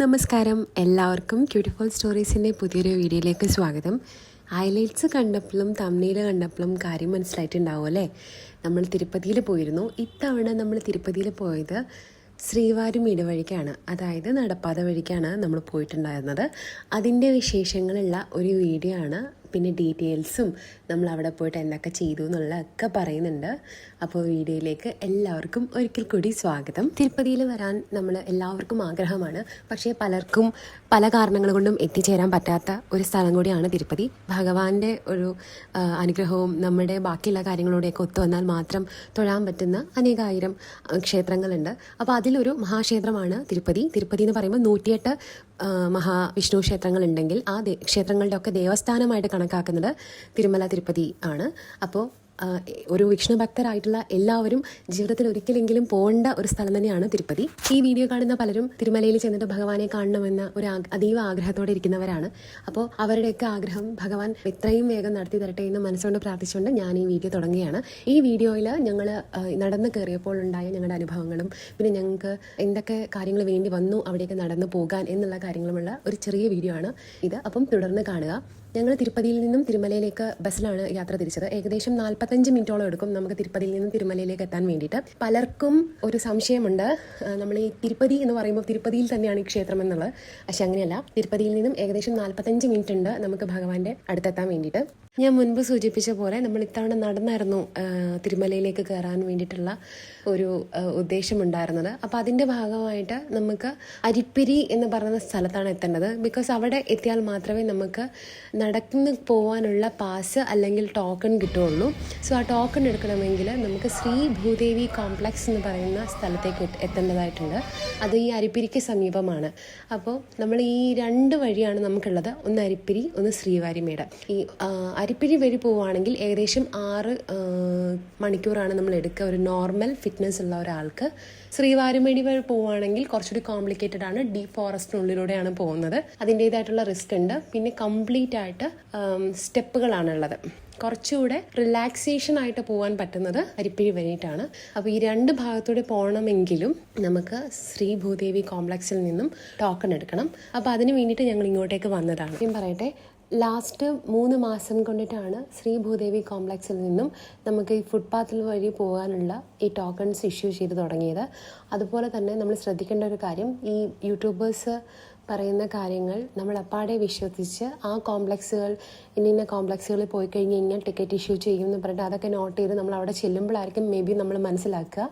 നമസ്കാരം. എല്ലാവർക്കും ക്യൂട്ടിഫുൾ സ്റ്റോറീസിന്റെ പുതിയൊരു വീഡിയോയിലേക്ക് സ്വാഗതം. ഹൈലൈറ്റ്സ് കണ്ടപ്പോഴും തമ്മിയിൽ കണ്ടപ്പോഴും കാര്യം മനസ്സിലായിട്ടുണ്ടാവും അല്ലേ? നമ്മൾ തിരുപ്പതിയിൽ പോയിരുന്നു. ഇത്തവണ നമ്മൾ തിരുപ്പതിയിൽ പോയത് ശ്രീവാരും ഇടവഴിക്കാണ്. അതായത് നടപ്പാത വഴിക്കാണ് നമ്മൾ പോയിട്ടുണ്ടായിരുന്നത്. അതിന്റെ വിശേഷങ്ങളുള്ള ഒരു വീഡിയോ ആണ് പിന്നെ ഡീറ്റെയിൽസും നമ്മൾ അവിടെ പോയിട്ട് എന്തൊക്കെ ചെയ്തു എന്നുള്ളതൊക്കെ പറയുന്നുണ്ട്. അപ്പോൾ വീഡിയോയിലേക്ക് എല്ലാവർക്കും ഒരിക്കൽ കൂടി സ്വാഗതം. തിരുപ്പതിയിൽ വരാൻ നമ്മൾ എല്ലാവർക്കും ആഗ്രഹമാണ്. പക്ഷേ പലർക്കും പല കാരണങ്ങൾ കൊണ്ടും എത്തിച്ചേരാൻ പറ്റാത്ത ഒരു സ്ഥലം കൂടിയാണ് തിരുപ്പതി. ഭഗവാന്റെ ഒരു അനുഗ്രഹവും നമ്മുടെ ബാക്കിയുള്ള കാര്യങ്ങളോടെയൊക്കെ ഒത്തു വന്നാൽ മാത്രം തൊഴാൻ പറ്റുന്ന അനേകായിരം ക്ഷേത്രങ്ങളുണ്ട്. അപ്പോൾ അതിലൊരു മഹാക്ഷേത്രമാണ് തിരുപ്പതി. തിരുപ്പതി എന്ന് പറയുമ്പോൾ നൂറ്റിയെട്ട് മഹാവിഷ്ണു ക്ഷേത്രങ്ങളുണ്ടെങ്കിൽ ആ ക്ഷേത്രങ്ങളുടെയൊക്കെ ദേവസ്ഥാനമായിട്ട് കണക്കാക്കുന്നത് തിരുമല തിരുപ്പതി ആണ്. അപ്പോൾ ഒരു വിഷ്ണു ഭക്തരായിട്ടുള്ള എല്ലാവരും ജീവിതത്തിൽ ഒരിക്കലെങ്കിലും പോകേണ്ട ഒരു സ്ഥലം തന്നെയാണ് തിരുപ്പതി. ഈ വീഡിയോ കാണുന്ന പലരും തിരുമലയിൽ ചെന്നിട്ട് ഭഗവാനെ കാണണമെന്ന ഒരു അതീവ ആഗ്രഹത്തോടെ ഇരിക്കുന്നവരാണ്. അപ്പോൾ അവരുടെയൊക്കെ ആഗ്രഹം ഭഗവാൻ എത്രയും വേഗം നടത്തി തരട്ടെ എന്ന് മനസ്സുകൊണ്ട് പ്രാർത്ഥിച്ചുകൊണ്ട് ഞാൻ ഈ വീഡിയോ തുടങ്ങുകയാണ്. ഈ വീഡിയോയിൽ ഞങ്ങൾ നടന്ന് കയറിയപ്പോൾ ഉണ്ടായ ഞങ്ങളുടെ അനുഭവങ്ങളും പിന്നെ ഞങ്ങൾക്ക് എന്തൊക്കെ കാര്യങ്ങൾ വേണ്ടി വന്നു അവിടെയൊക്കെ നടന്നു പോകാൻ എന്നുള്ള കാര്യങ്ങളുമുള്ള ഒരു ചെറിയ വീഡിയോ ആണ് ഇത്. അപ്പം തുടർന്ന് കാണുക. ഞങ്ങൾ തിരുപ്പതിയിൽ നിന്നും തിരുമലയിലേക്ക് ബസ്സിലാണ് യാത്ര തിരിച്ചത്. ഏകദേശം നാൽപ്പത്തഞ്ച് മിനിറ്റോളം എടുക്കും നമുക്ക് തിരുപ്പതിയിൽ നിന്നും തിരുമലയിലേക്ക് എത്താൻ വേണ്ടിയിട്ട്. പലർക്കും ഒരു സംശയമുണ്ട്. നമ്മൾ ഈ തിരുപ്പതി എന്ന് പറയുമ്പോൾ തിരുപ്പതിയിൽ തന്നെയാണ് ഈ ക്ഷേത്രം എന്നുള്ളത്. പക്ഷെ അങ്ങനെയല്ല. തിരുപ്പതിയിൽ നിന്നും ഏകദേശം നാൽപ്പത്തഞ്ച് മിനിറ്റ് ഉണ്ട് നമുക്ക് ഭഗവാന്റെ അടുത്തെത്താൻ വേണ്ടിയിട്ട്. ഞാൻ മുൻപ് സൂചിപ്പിച്ച പോലെ നമ്മൾ ഇത്തവണ നടന്നായിരുന്നു തിരുമലയിലേക്ക് കയറാൻ വേണ്ടിയിട്ടുള്ള ഒരു ഉദ്ദേശമുണ്ടായിരുന്നത്. അപ്പോൾ അതിന്റെ ഭാഗമായിട്ട് നമുക്ക് അരിപ്പിരി എന്ന് പറയുന്ന സ്ഥലത്താണ് എത്തേണ്ടത്. ബിക്കോസ് അവിടെ എത്തിയാൽ മാത്രമേ നമുക്ക് നടക്കുന്നു പോകാനുള്ള പാസ് അല്ലെങ്കിൽ ടോക്കൺ കിട്ടുകയുള്ളൂ. സോ ആ ടോക്കൺ എടുക്കണമെങ്കിൽ നമുക്ക് ശ്രീ ഭൂദേവി കോംപ്ലക്സ് എന്ന് പറയുന്ന സ്ഥലത്തേക്ക് എത്തേണ്ടതായിട്ടുണ്ട്. അത് ഈ അരിപ്പിരിക്ക് സമീപമാണ്. അപ്പോൾ നമ്മൾ ഈ രണ്ട് വഴിയാണ് നമുക്കുള്ളത്. ഒന്ന് അരിപ്പിരി ഒന്ന് ശ്രീവാരിമേട് ഈ അരിപ്പിരി വഴി പോവുകയാണെങ്കിൽ ഏകദേശം ആറ് മണിക്കൂറാണ് നമ്മൾ എടുക്കുക. ഒരു നോർമൽ ഫിറ്റ്നസ് ഉള്ള ഒരാൾക്ക് ശ്രീവാരുമേടി വഴി പോവുകയാണെങ്കിൽ കുറച്ചുകൂടി കോംപ്ലിക്കേറ്റഡ് ആണ്. ഡീപ് ഫോറസ്റ്റിനുള്ളിലൂടെയാണ് പോകുന്നത്. അതിന്റെതായിട്ടുള്ള റിസ്ക് ഉണ്ട്. പിന്നെ കംപ്ലീറ്റ് ആയിട്ട് സ്റ്റെപ്പുകളാണുള്ളത് കുറച്ചുകൂടെ റിലാക്സേഷൻ ആയിട്ട് പോകാൻ പറ്റുന്നത് അരിപ്പിഴി വഴിയിട്ടാണ് അപ്പോൾ ഈ രണ്ട് ഭാഗത്തൂടെ പോകണമെങ്കിലും നമുക്ക് ശ്രീ ഭൂദേവി കോംപ്ലക്സിൽ നിന്നും ടോക്കൺ എടുക്കണം. അപ്പോൾ അതിന് വേണ്ടിയിട്ട് ഞങ്ങൾ ഇങ്ങോട്ടേക്ക് വന്നതാണ്. ഞാൻ പറയട്ടെ ലാസ്റ്റ് മൂന്ന് മാസം കൊണ്ടിട്ടാണ് ശ്രീ ഭൂദേവി കോംപ്ലക്സിൽ നിന്നും നമുക്ക് ഈ ഫുട്പാത്തിൽ വഴി പോകാനുള്ള ഈ ടോക്കൺസ് ഇഷ്യൂ ചെയ്ത് തുടങ്ങിയത്. അതുപോലെ തന്നെ നമ്മൾ ശ്രദ്ധിക്കേണ്ട ഒരു കാര്യം ഈ യൂട്യൂബേഴ്സ് പറയുന്ന കാര്യങ്ങൾ നമ്മൾ അപ്പാടെ വിശ്വസിച്ച് ആ കോംപ്ലക്സുകൾ ഇന്ന ഇന്ന കോംപ്ലക്സുകളിൽ പോയി കഴിഞ്ഞ് കഴിഞ്ഞാൽ ടിക്കറ്റ് ഇഷ്യൂ ചെയ്യും എന്ന് പറഞ്ഞിട്ട് അതൊക്കെ നോട്ട് ചെയ്ത് നമ്മൾ അവിടെ ചെല്ലുമ്പോഴായിരിക്കും മേ ബി നമ്മൾ മനസ്സിലാക്കുക.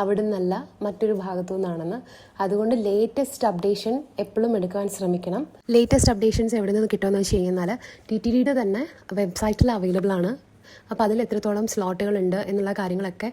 അവിടെ നിന്നല്ല മറ്റൊരു ഭാഗത്തു നിന്നാണെന്ന് അതുകൊണ്ട് ലേറ്റസ്റ്റ് അപ്ഡേഷൻ എപ്പോഴും എടുക്കാൻ ശ്രമിക്കണം. ലേറ്റസ്റ്റ് അപ്ഡേഷൻസ് എവിടെ നിന്ന് കിട്ടുമെന്ന് വെച്ച് കഴിഞ്ഞാൽ ടി ടി ഡിയുടെ തന്നെ വെബ്സൈറ്റിൽ അവൈലബിൾ ആണ്. അപ്പോൾ അതിൽ എത്രത്തോളം സ്ലോട്ടുകൾ ഉണ്ട് എന്നുള്ള കാര്യങ്ങളൊക്കെ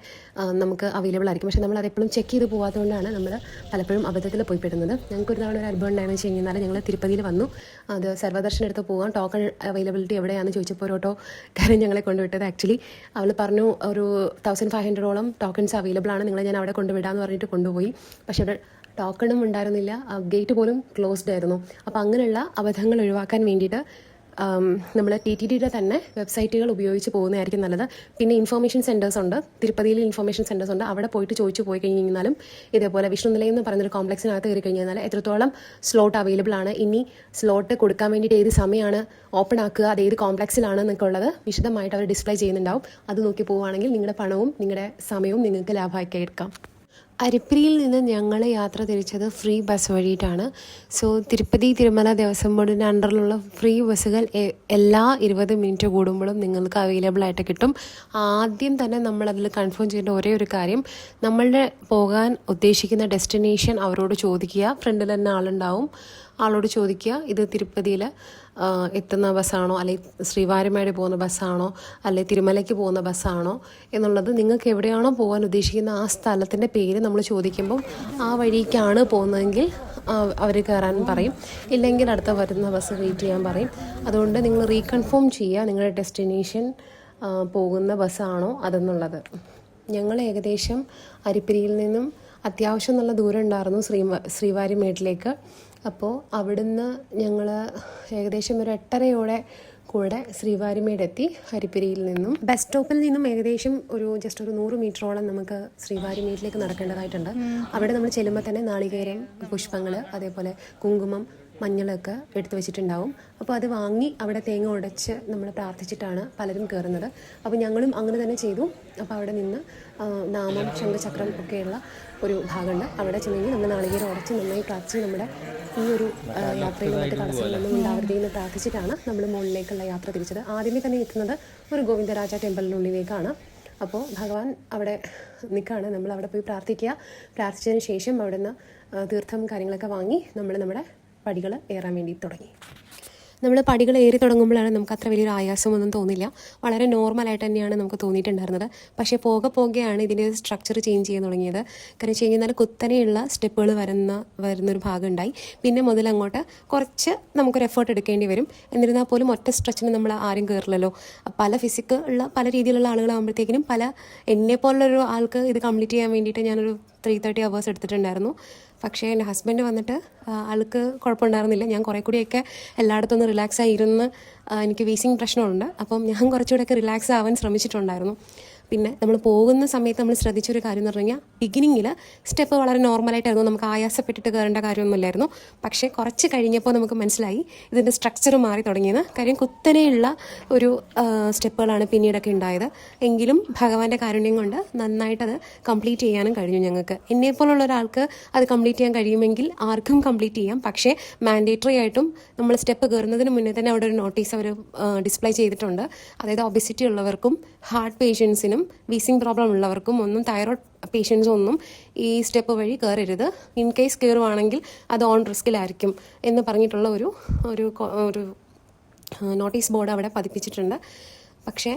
നമുക്ക് അവൈലബിൾ ആയിരിക്കും. പക്ഷേ നമ്മൾ അതെപ്പോഴും ചെക്ക് ചെയ്ത് പോകാത്തതുകൊണ്ടാണ് നമ്മൾ പലപ്പോഴും അബദ്ധത്തിൽ പോയി പെടുന്നത്. ഞങ്ങൾക്ക് ഒരു തവണ ഒരു അനുഭവം ഉണ്ടായെന്ന് വെച്ച് കഴിഞ്ഞാൽ ഞങ്ങൾ തിരുപ്പതിയിൽ വന്നു. അത് സർവദർശന എടുത്ത് പോകാം ടോക്കൺ അവൈലബിലിറ്റി എവിടെയാണെന്ന് ചോദിച്ചപ്പോൾ ഒരു ഓട്ടോ കാര്യം ഞങ്ങളെ കൊണ്ടുവിട്ടത്. ആക്ച്വലി അവൾ പറഞ്ഞു ഒരു തൗസൻഡ് ഫൈവ് ഹൺഡ്രഡോളം ടോക്കൺസ് അവൈലബിൾ ആണ്. നിങ്ങളെ ഞാൻ അവിടെ കൊണ്ടുവിടാമെന്ന് പറഞ്ഞിട്ട് കൊണ്ടുപോയി. പക്ഷേ അവിടെ ടോക്കണും ഉണ്ടായിരുന്നില്ല. ഗേറ്റ് പോലും ക്ലോസ്ഡ് ആയിരുന്നു. അപ്പോൾ അങ്ങനെയുള്ള അബദ്ധങ്ങൾ ഒഴിവാക്കാൻ വേണ്ടിയിട്ട് നമ്മൾ ടി ടി ഡിയുടെ തന്നെ വെബ്സൈറ്റുകൾ ഉപയോഗിച്ച് പോകുന്നതായിരിക്കും നല്ലത്. പിന്നെ ഇൻഫർമേഷൻ സെന്റേഴ്സ് ഉണ്ട്. തിരുപ്പതിയിൽ ഇൻഫർമേഷൻ സെന്റേഴ്സ് ഉണ്ട്. അവിടെ പോയിട്ട് ചോദിച്ചു പോയി കഴിഞ്ഞ് കഴിഞ്ഞാലും ഇതേപോലെ വിഷ്ണു നിലയം എന്ന് പറയുന്നൊരു കോംപ്ലക്സിനകത്ത് കയറി കഴിഞ്ഞാൽ എത്രത്തോളം സ്ലോട്ട് അവൈലബിൾ ആണ്. ഇനി സ്ലോട്ട് കൊടുക്കാൻ വേണ്ടിയിട്ട് ഏത് സമയമാണ് ഓപ്പൺ ആക്കുക അത് ഏത് കോംപ്ലക്സിലാണ് എന്നൊക്കെ ഉള്ളത് വിശദമായിട്ട് അവർ ഡിസ്പ്ലേ ചെയ്യുന്നുണ്ടാവും. അത് നോക്കി പോവുകയാണെങ്കിൽ നിങ്ങളുടെ പണവും നിങ്ങളുടെ സമയവും നിങ്ങൾക്ക് ലാഭമാക്കി എടുക്കാം. അരിപ്പിരിയിൽ നിന്ന് ഞങ്ങൾ യാത്ര തിരിച്ചത് ഫ്രീ ബസ് വഴിയിട്ടാണ്. സോ തിരുപ്പതി തിരുമല ദേവസ്വം ബോർഡിന്റെ അണ്ടറിലുള്ള ഫ്രീ ബസ്സുകൾ എല്ലാ ഇരുപത് മിനിറ്റ് കൂടുമ്പോഴും നിങ്ങൾക്ക് അവൈലബിൾ ആയിട്ട് കിട്ടും. ആദ്യം തന്നെ നമ്മൾ അതിൽ കൺഫേം ചെയ്യേണ്ട ഒരേ ഒരു കാര്യം നമ്മളുടെ പോകാൻ ഉദ്ദേശിക്കുന്ന ഡെസ്റ്റിനേഷൻ അവരോട് ചോദിക്കുക. ഫ്രണ്ടിൽ തന്നെ ആളുണ്ടാവും. ആളോട് ചോദിക്കുക ഇത് തിരുപ്പതിയിൽ എത്തുന്ന ബസ്സാണോ അല്ലെങ്കിൽ ശ്രീവാരമേട് പോകുന്ന ബസ്സാണോ അല്ലെങ്കിൽ തിരുമലയ്ക്ക് പോകുന്ന ബസ്സാണോ എന്നുള്ളത് നിങ്ങൾക്ക് എവിടെയാണോ പോകാൻ ഉദ്ദേശിക്കുന്ന ആ സ്ഥലത്തിന്റെ പേര് നമ്മൾ ചോദിക്കുമ്പം ആ വഴിക്കാണ് പോകുന്നതെങ്കിൽ അവർ കയറാൻ പറയും. ഇല്ലെങ്കിൽ അടുത്ത വരുന്ന ബസ് വെയിറ്റ് ചെയ്യാൻ പറയും. അതുകൊണ്ട് നിങ്ങൾ റീകൺഫേം ചെയ്യുക നിങ്ങളുടെ ഡെസ്റ്റിനേഷൻ പോകുന്ന ബസ്സാണോ അതെന്നുള്ളത്. ഞങ്ങൾ ഏകദേശം അരിപ്പിരിയിൽ നിന്നും അത്യാവശ്യം നല്ല ദൂരം ഉണ്ടായിരുന്നു ശ്രീ ശ്രീവാരി മേട്ടിലേക്ക് അപ്പോൾ അവിടുന്ന് ഞങ്ങൾ ഏകദേശം ഒരു എട്ടരയോടെ കൂടെ ശ്രീവാരിമേടെത്തി ഹരിപ്പിരിയിൽ നിന്നും. ബസ് സ്റ്റോപ്പിൽ നിന്നും ഏകദേശം ഒരു ജസ്റ്റ് ഒരു നൂറ് മീറ്ററോളം നമുക്ക് ശ്രീവാരിമേട്ടിലേക്ക് നടക്കേണ്ടതായിട്ടുണ്ട്. അവിടെ നമ്മൾ ചെല്ലുമ്പോൾ തന്നെ നാളികേരം പുഷ്പങ്ങൾ അതേപോലെ കുങ്കുമം മഞ്ഞളൊക്കെ എടുത്തു വെച്ചിട്ടുണ്ടാവും. അപ്പോൾ അത് വാങ്ങി അവിടെ തേങ്ങ ഉടച്ച് നമ്മൾ പ്രാർത്ഥിച്ചിട്ടാണ് പലരും കയറുന്നത് അപ്പോൾ ഞങ്ങളും അങ്ങനെ തന്നെ ചെയ്തു. അപ്പോൾ അവിടെ നിന്ന് നാമം ശംഖചക്രം ഒക്കെയുള്ള ഒരു ഭാഗമുണ്ട്. അവിടെ ചെന്നെങ്കിൽ നമ്മൾ നാളികേരം ഉടച്ച് നന്നായി പ്രാർത്ഥിച്ച് നമ്മുടെ ഈ ഒരു യാത്രയിൽ മറ്റ് തടസ്സങ്ങളൊന്നും ഉണ്ടാവരുതേ എന്ന് പ്രാർത്ഥിച്ചിട്ടാണ് നമ്മൾ മുകളിലേക്കുള്ള യാത്ര തിരിച്ചത്. ആദ്യമേ തന്നെ എത്തുന്നത് ഒരു ഗോവിന്ദരാജ ടെമ്പിളിനുള്ളിലേക്കാണ്. അപ്പോൾ ഭഗവാൻ അവിടെ നിൽക്കുകയാണ് നമ്മൾ അവിടെ പോയി പ്രാർത്ഥിക്കുക. പ്രാർത്ഥിച്ചതിന് ശേഷം അവിടെ നിന്ന് തീർത്ഥം കാര്യങ്ങളൊക്കെ വാങ്ങി നമ്മൾ നമ്മുടെ പടികൾ ഏറാൻ വേണ്ടി തുടങ്ങി. നമ്മൾ പടികൾ ഏറി തുടങ്ങുമ്പോഴാണ് നമുക്ക് അത്ര വലിയൊരു ആയാസമൊന്നും തോന്നില്ല. വളരെ നോർമലായിട്ട് തന്നെയാണ് നമുക്ക് തോന്നിയിട്ടുണ്ടായിരുന്നത്. പക്ഷേ പോകെ പോകെയാണ് ഇതിന്റെ സ്ട്രക്ചർ ചേഞ്ച് ചെയ്യാൻ തുടങ്ങിയത്. കാരണം വെച്ച് കഴിഞ്ഞാൽ കുത്തനെയുള്ള സ്റ്റെപ്പുകൾ വരുന്ന വരുന്നൊരു ഭാഗം ഉണ്ടായി പിന്നെ മുതൽ അങ്ങോട്ട് കുറച്ച് നമുക്കൊരു എഫേർട്ട് എടുക്കേണ്ടി വരും. എന്നിരുന്നാൽ പോലും ഒറ്റ സ്ട്രെച്ചിന് നമ്മൾ ആരും കയറില്ലല്ലോ പല ഫിസിക്ക് ഉള്ള പല രീതിയിലുള്ള ആളുകളാകുമ്പോഴത്തേക്കിനും പല എന്നെ പോലുള്ളൊരു ആൾക്ക് ഇത് കംപ്ലീറ്റ് ചെയ്യാൻ വേണ്ടിയിട്ട് ഞാനൊരു ത്രീ തേർട്ടി അവേഴ്സ് എടുത്തിട്ടുണ്ടായിരുന്നു. പക്ഷേ എന്റെ ഹസ്ബൻഡ് വന്നിട്ട് ആൾക്ക് കുഴപ്പമുണ്ടായിരുന്നില്ല. ഞാൻ കുറേ കൂടിയൊക്കെ എല്ലായിടത്തും റിലാക്സ് ആയി ഇരുന്ന് എനിക്ക് വീസിങ് പ്രശ്നമുണ്ട്. അപ്പം ഞാൻ കുറച്ചുകൂടെയൊക്കെ റിലാക്സ് ആവാൻ ശ്രമിച്ചിട്ടുണ്ടായിരുന്നു. പിന്നെ നമ്മൾ പോകുന്ന സമയത്ത് നമ്മൾ ശ്രദ്ധിച്ചൊരു കാര്യം എന്ന് പറഞ്ഞു കഴിഞ്ഞാൽ ബിഗിനിങ്ങിൽ സ്റ്റെപ്പ് വളരെ നോർമലായിട്ടായിരുന്നു നമുക്ക് ആയാസപ്പെട്ടിട്ട് കയറേണ്ട കാര്യമൊന്നുമില്ലായിരുന്നു. പക്ഷേ കുറച്ച് കഴിഞ്ഞപ്പോൾ നമുക്ക് മനസ്സിലായി ഇതിന്റെ സ്ട്രക്ചർ മാറി തുടങ്ങിയത് കാര്യം കുത്തനെയുള്ള ഒരു സ്റ്റെപ്പുകളാണ് പിന്നീടൊക്കെ ഉണ്ടായത്. എങ്കിലും ഭഗവാന്റെ കാരുണ്യം കൊണ്ട് നന്നായിട്ടത് കംപ്ലീറ്റ് ചെയ്യാനും കഴിഞ്ഞു ഞങ്ങൾക്ക്. എന്നെപ്പോലുള്ള ഒരാൾക്ക് അത് കംപ്ലീറ്റ് ചെയ്യാൻ കഴിയുമെങ്കിൽ ആർക്കും കംപ്ലീറ്റ് ചെയ്യാം. പക്ഷേ മാൻഡേറ്ററി ആയിട്ടും നമ്മൾ സ്റ്റെപ്പ് കയറുന്നതിന് മുന്നേ തന്നെ അവിടെ ഒരു നോട്ടീസ് അവർ ഡിസ്പ്ലേ ചെയ്തിട്ടുണ്ട്. അതായത് ഒബിസിറ്റി ഉള്ളവർക്കും ഹാർട്ട് പേഷ്യൻസിനും വീസിങ് പ്രോബ്ലം ഉള്ളവർക്കും ഒന്നും തൈറോയ്ഡ് പേഷ്യൻസും ഒന്നും ഈ സ്റ്റെപ്പ് വഴി കയറരുത് ഇൻ കേസ് കയറുവാണെങ്കിൽ അത് ഓൺ റിസ്കിലായിരിക്കും എന്ന് പറഞ്ഞിട്ടുള്ള ഒരു ഒരു ഒരു നോട്ടീസ് ബോർഡ് അവിടെ പതിപ്പിച്ചിട്ടുണ്ട്. പക്ഷേ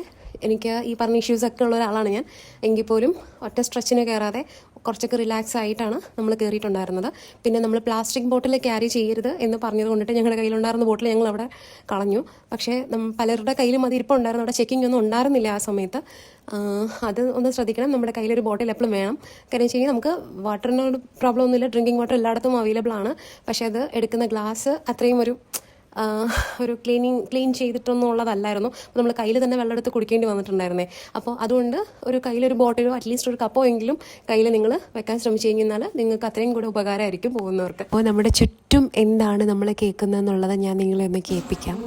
എനിക്ക് ഈ പറഞ്ഞ ഇഷ്യൂസൊക്കെ ഉള്ള ഒരാളാണ് ഞാൻ. എങ്കിൽ പോലും ഒറ്റ സ്ട്രെച്ചിന് കയറാതെ കുറച്ചൊക്കെ റിലാക്സ് ആയിട്ടാണ് നമ്മൾ കയറിയിട്ടുണ്ടായിരുന്നത് പിന്നെ നമ്മൾ പ്ലാസ്റ്റിക് ബോട്ടിൽ ക്യാരി ചെയ്യരുത് എന്ന് പറഞ്ഞത് കൊണ്ടിട്ട് ഞങ്ങളുടെ കയ്യിലുണ്ടായിരുന്ന ബോട്ടിൽ ഞങ്ങൾ അവിടെ കളഞ്ഞു. പക്ഷേ പലരുടെ കയ്യിലും അത് ഇരിപ്പുണ്ടായിരുന്നു അവിടെ ചെക്കിംഗ് ഒന്നും ഉണ്ടായിരുന്നില്ല ആ സമയത്ത്. അത് ഒന്ന് ശ്രദ്ധിക്കണം. നമ്മുടെ കയ്യിലൊരു ബോട്ടിൽ എപ്പോഴും വേണം. കാര്യം വെച്ച് നമുക്ക് വാട്ടറിനോട് പ്രോബ്ലം ഒന്നുമില്ല. ഡ്രിങ്കിങ് വാട്ടർ എല്ലായിടത്തും അവൈലബിൾ ആണ്. പക്ഷേ അത് എടുക്കുന്ന ഗ്ലാസ് അത്രയും ഒരു ഒരു ക്ലീനിങ് ക്ലീൻ ചെയ്തിട്ടൊന്നും ഉള്ളതല്ലായിരുന്നു അപ്പോൾ നമ്മൾ കയ്യിൽ തന്നെ വെള്ളം എടുത്ത് കുടിക്കേണ്ടി വന്നിട്ടുണ്ടായിരുന്നേ. അപ്പോൾ അതുകൊണ്ട് ഒരു കയ്യിലൊരു ബോട്ടിലോ അറ്റ്ലീസ്റ്റ് ഒരു കപ്പോ എങ്കിലും കയ്യിൽ നിങ്ങൾ വെക്കാൻ ശ്രമിച്ചു കഴിഞ്ഞാൽ നിങ്ങൾക്ക് അത്രയും കൂടെ ഉപകാരമായിരിക്കും പോകുന്നവർക്ക്. അപ്പോൾ നമ്മുടെ ചുറ്റും എന്താണ് നമ്മൾ കേൾക്കുന്നത് എന്നുള്ളത് ഞാൻ നിങ്ങളെ ഒന്ന് കേൾപ്പിക്കാം.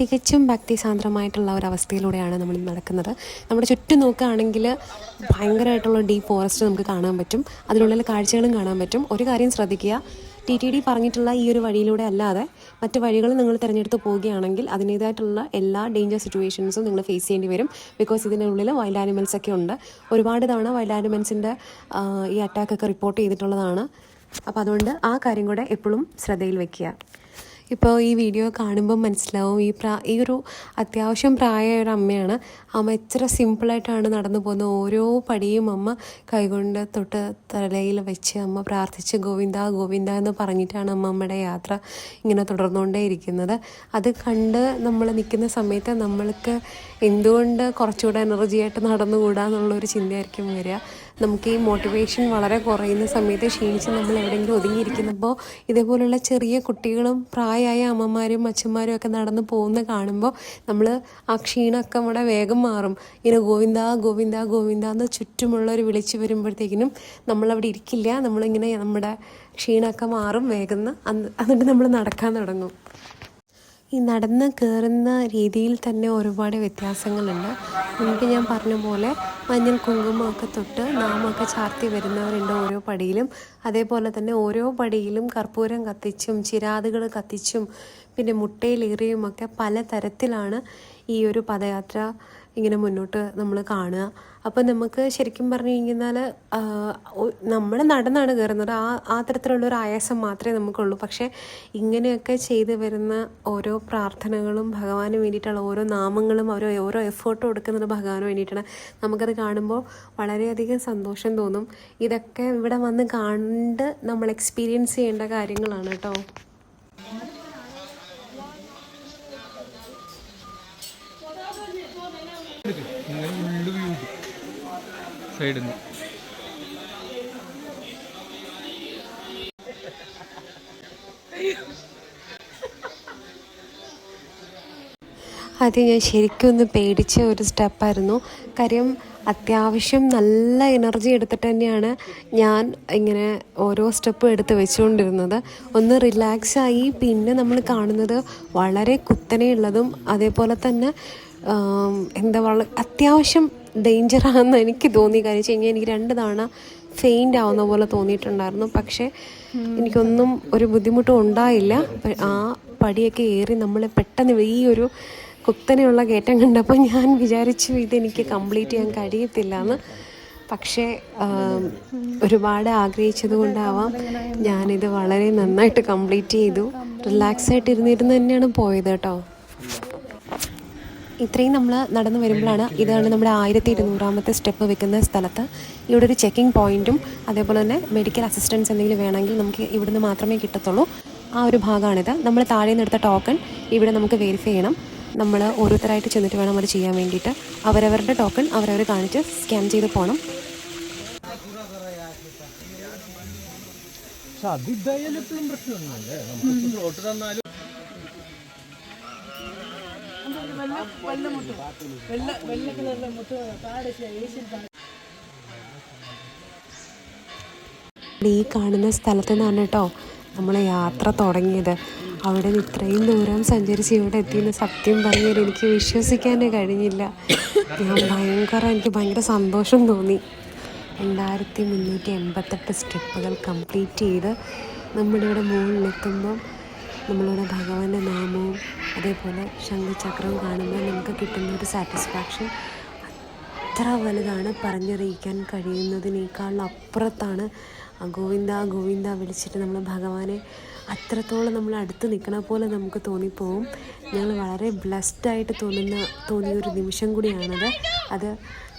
തികച്ചും ഭക്തിസാന്ദ്രമായിട്ടുള്ള അവസ്ഥയിലൂടെയാണ് നമ്മൾ നടക്കുന്നത്. നമ്മുടെ ചുറ്റും നോക്കുകയാണെങ്കിൽ ഭയങ്കരമായിട്ടുള്ള ഡീപ്പ് ഫോറസ്റ്റ് നമുക്ക് കാണാൻ പറ്റും. അതിനുള്ളിൽ കാഴ്ചകളും കാണാൻ പറ്റും. ഒരു കാര്യം ശ്രദ്ധിക്കുക. ടി ടി ഡി പറഞ്ഞിട്ടുള്ള ഈ ഒരു വഴിയിലൂടെ അല്ലാതെ മറ്റ് വഴികൾ നിങ്ങൾ തിരഞ്ഞെടുത്ത് പോവുകയാണെങ്കിൽ അതിന്റേതായിട്ടുള്ള എല്ലാ ഡേഞ്ചർ സിറ്റുവേഷൻസും നിങ്ങൾ ഫേസ് ചെയ്യേണ്ടി വരും. ബിക്കോസ് ഇതിനുള്ളിൽ വൈൽഡ് ആനിമൽസ് ഒക്കെ ഉണ്ട്. ഒരുപാട് തവണ വൈൽഡ് ആനിമൽസിന്റെ ഈ അറ്റാക്കൊക്കെ റിപ്പോർട്ട് ചെയ്തിട്ടുള്ളതാണ്. അപ്പോൾ അതുകൊണ്ട് ആ കാര്യം കൂടെ എപ്പോഴും ശ്രദ്ധയിൽ വെക്കുക. ഇപ്പോൾ ഈ വീഡിയോ കാണുമ്പോൾ മനസ്സിലാവും. ഈ പ്രാ ഈ ഒരു അത്യാവശ്യം പ്രായമായ ഒരു അമ്മയാണ്. അമ്മ എത്ര സിമ്പിളായിട്ടാണ് നടന്നു പോകുന്ന ഓരോ പടിയും അമ്മ കൈകൊണ്ട് തൊട്ട് തലയിൽ വെച്ച് അമ്മ പ്രാർത്ഥിച്ച് ഗോവിന്ദ ഗോവിന്ദ എന്ന് പറഞ്ഞിട്ടാണ് അമ്മ അമ്മയുടെ യാത്ര ഇങ്ങനെ തുടർന്നുകൊണ്ടേ ഇരിക്കുന്നത്. അത് കണ്ട് നമ്മൾ നിൽക്കുന്ന സമയത്ത് നമ്മൾക്ക് എന്തുകൊണ്ട് കുറച്ചുകൂടെ എനർജിയായിട്ട് നടന്നുകൂടാ എന്നുള്ളൊരു ചിന്തയായിരിക്കും വരിക. നമുക്ക് ഈ മോട്ടിവേഷൻ വളരെ കുറയുന്ന സമയത്ത് ക്ഷീണിച്ച് നമ്മൾ എവിടെയെങ്കിലും ഒതുങ്ങിയിരിക്കുന്നപ്പോൾ ഇതേപോലുള്ള ചെറിയ കുട്ടികളും പ്രായമായ അമ്മമാരും അച്ഛന്മാരും ഒക്കെ നടന്നു പോകുന്ന കാണുമ്പോൾ നമ്മൾ ആ ക്ഷീണമൊക്കെ നമ്മുടെ വേഗം മാറും. ഇങ്ങനെ ഗോവിന്ദ ഗോവിന്ദ ഗോവിന്ദ എന്ന് ചുറ്റുമുള്ളവർ വിളിച്ചു വരുമ്പോഴത്തേക്കിനും നമ്മളവിടെ ഇരിക്കില്ല. നമ്മളിങ്ങനെ നമ്മുടെ ക്ഷീണമൊക്കെ മാറും വേഗം അന്ന് എന്നിട്ട് നമ്മൾ നടക്കാൻ തുടങ്ങും. ഈ നടന്ന് കയറുന്ന രീതിയിൽ തന്നെ ഒരുപാട് വ്യത്യാസങ്ങളുണ്ട്. മുൻപ് ഞാൻ പറഞ്ഞ പോലെ മഞ്ഞൾ കുങ്കുമമൊക്കെ തൊട്ട് നാമൊക്കെ ചാർത്തി വരുന്നവരുണ്ട് ഓരോ പടിയിലും. അതേപോലെ തന്നെ ഓരോ പടിയിലും കർപ്പൂരം കത്തിച്ചും ചിരാതുകൾ കത്തിച്ചും പിന്നെ മുട്ടയിലേറിയുമൊക്കെ പല തരത്തിലാണ് ഈ ഒരു പദയാത്ര ഇങ്ങനെ മുന്നോട്ട് നമ്മൾ കാണുക. അപ്പോൾ നമുക്ക് ശരിക്കും പറഞ്ഞു കഴിഞ്ഞാൽ നമ്മൾ നടന്നാണ് കയറുന്നത് ആ ആ തരത്തിലുള്ള ഒരു ആയാസം മാത്രമേ നമുക്കുള്ളൂ. പക്ഷേ ഇങ്ങനെയൊക്കെ ചെയ്തു വരുന്ന ഓരോ പ്രാർത്ഥനകളും ഭഗവാന് വേണ്ടിയിട്ടുള്ള ഓരോ നാമങ്ങളും ഓരോ ഓരോ എഫേർട്ടും കൊടുക്കുന്നത് ഭഗവാന് വേണ്ടിയിട്ടാണ്. നമുക്കത് കാണുമ്പോൾ വളരെയധികം സന്തോഷം തോന്നും. ഇതൊക്കെ ഇവിടെ വന്ന് കണ്ട് നമ്മൾ എക്സ്പീരിയൻസ് ചെയ്യേണ്ട കാര്യങ്ങളാണ് കേട്ടോ. സൈഡിൽ നിന്ന് അത് ഞാൻ ശരിക്കും ഒന്ന് പേടിച്ച ഒരു സ്റ്റെപ്പായിരുന്നു. കാര്യം അത്യാവശ്യം നല്ല എനർജി എടുത്തിട്ട് തന്നെയാണ് ഞാൻ ഇങ്ങനെ ഓരോ സ്റ്റെപ്പ് എടുത്ത് വെച്ചുകൊണ്ടിരുന്നത്. ഒന്ന് റിലാക്സായി പിന്നെ നമ്മൾ കാണുന്നത് വളരെ കുത്തനെയുള്ളതും അതേപോലെ തന്നെ എന്താ വള അത്യാവശ്യം ഡേഞ്ചറാണെന്ന് എനിക്ക് തോന്നി. കാര്യം വെച്ച് കഴിഞ്ഞാൽ എനിക്ക് രണ്ട് തവണ ഫെയിന്റ് ആവുന്ന പോലെ തോന്നിയിട്ടുണ്ടായിരുന്നു. പക്ഷേ എനിക്കൊന്നും ഒരു ബുദ്ധിമുട്ടും ഉണ്ടായില്ല. ആ പടിയൊക്കെ ഏറി നമ്മൾ പെട്ടെന്ന് ഈ ഒരു കുത്തനെയുള്ള കയറ്റം കണ്ടപ്പോൾ ഞാൻ വിചാരിച്ചു ഇതെനിക്ക് കംപ്ലീറ്റ് ചെയ്യാൻ കഴിയത്തില്ല എന്ന് പക്ഷേ ഒരുപാട് ആഗ്രഹിച്ചത് കൊണ്ടാവാം. ഞാനിത് വളരെ നന്നായിട്ട് കംപ്ലീറ്റ് ചെയ്തു. റിലാക്സ് ആയിട്ട് ഇരുന്നിരുന്ന് തന്നെയാണ് പോയത് കേട്ടോ. ഇത്രയും നമ്മൾ നടന്നു വരുമ്പോഴാണ് ഇതാണ് നമ്മുടെ ആയിരത്തി ഇരുന്നൂറാമത്തെ സ്റ്റെപ്പ് വെക്കുന്ന സ്ഥലത്ത്. ഇവിടെ ഒരു ചെക്കിംഗ് പോയിന്റും അതേപോലെ തന്നെ മെഡിക്കൽ അസിസ്റ്റൻസ് എന്തെങ്കിലും വേണമെങ്കിൽ നമുക്ക് ഇവിടുന്ന് മാത്രമേ കിട്ടത്തുള്ളൂ. ആ ഒരു ഭാഗമാണിത്. നമ്മൾ താഴെ നിന്ന് എടുത്ത ടോക്കൺ ഇവിടെ നമുക്ക് വെരിഫൈ ചെയ്യണം. നമ്മൾ ഓരോരുത്തരായിട്ട് ചെന്നിട്ട് വേണം അത് ചെയ്യാൻ വേണ്ടിയിട്ട്. അവരവരുടെ ടോക്കൺ അവരവർ കാണിച്ച് സ്കാൻ ചെയ്ത് പോകണം അതിതായാലും എപ്പോഴും പ്രശ്നമൊന്നുമല്ലേ. നമുക്ക് പ്ലോട്ട് തന്നാലും ഈ കാണുന്ന സ്ഥലത്ത് നിന്നാണ് കേട്ടോ നമ്മൾ യാത്ര തുടങ്ങിയത്. അവിടെ നിന്ന് ഇത്രയും ദൂരം സഞ്ചരിച്ച് ഇവിടെ എത്തിയെന്ന് സത്യം പറഞ്ഞാൽ എനിക്ക് വിശ്വസിക്കാനേ കഴിഞ്ഞില്ല. ഞാൻ ഭയങ്കര എനിക്ക് ഭയങ്കര സന്തോഷം തോന്നി. രണ്ടായിരത്തി മുന്നൂറ്റി എൺപത്തെട്ട് സ്റ്റെപ്പുകൾ കംപ്ലീറ്റ് ചെയ്ത് നമ്മളിവിടെ മുകളിലെത്തുമ്പം നമ്മളിവിടെ ഭഗവാന്റെ നാമവും അതേപോലെ ശംഖുചക്രം കാണുമ്പോൾ നമുക്ക് കിട്ടുന്ന ഒരു സാറ്റിസ്ഫാക്ഷൻ അത്ര വലുതാണ് പറഞ്ഞറിയിക്കാൻ കഴിയുന്നതിനേക്കാൾ അപ്പുറത്താണ്. ഗോവിന്ദ ഗോവിന്ദ വിളിച്ചിട്ട് നമ്മൾ ഭഗവാനെ അത്രത്തോളം നമ്മൾ അടുത്ത് നിൽക്കണ പോലെ നമുക്ക് തോന്നിപ്പോവും. ഞങ്ങൾ വളരെ ബ്ലസ്ഡായിട്ട് തോന്നുന്ന തോന്നിയ ഒരു നിമിഷം കൂടിയാണത്. അത്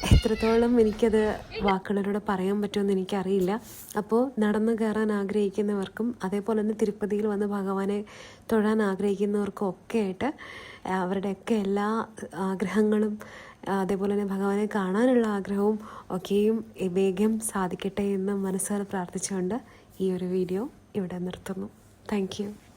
എത്രത്തോളം എനിക്കത് വാക്കുകളിലൂടെ പറയാൻ പറ്റുമെന്ന് എനിക്കറിയില്ല. അപ്പോൾ നടന്നു കയറാൻ ആഗ്രഹിക്കുന്നവർക്കും അതേപോലെ തന്നെ തിരുപ്പതിയിൽ വന്ന് ഭഗവാനെ തൊഴാൻ ആഗ്രഹിക്കുന്നവർക്കും ഒക്കെ ആയിട്ട് അവരുടെയൊക്കെ എല്ലാ ആഗ്രഹങ്ങളും അതേപോലെ തന്നെ ഭഗവാനെ കാണാനുള്ള ആഗ്രഹവും ഒക്കെയും വേഗം സാധിക്കട്ടെ എന്ന് മനസ്സാൽ പ്രാർത്ഥിച്ചുകൊണ്ട് ഈ ഒരു വീഡിയോ ഇവിടെ നിർത്തുന്നു. താങ്ക്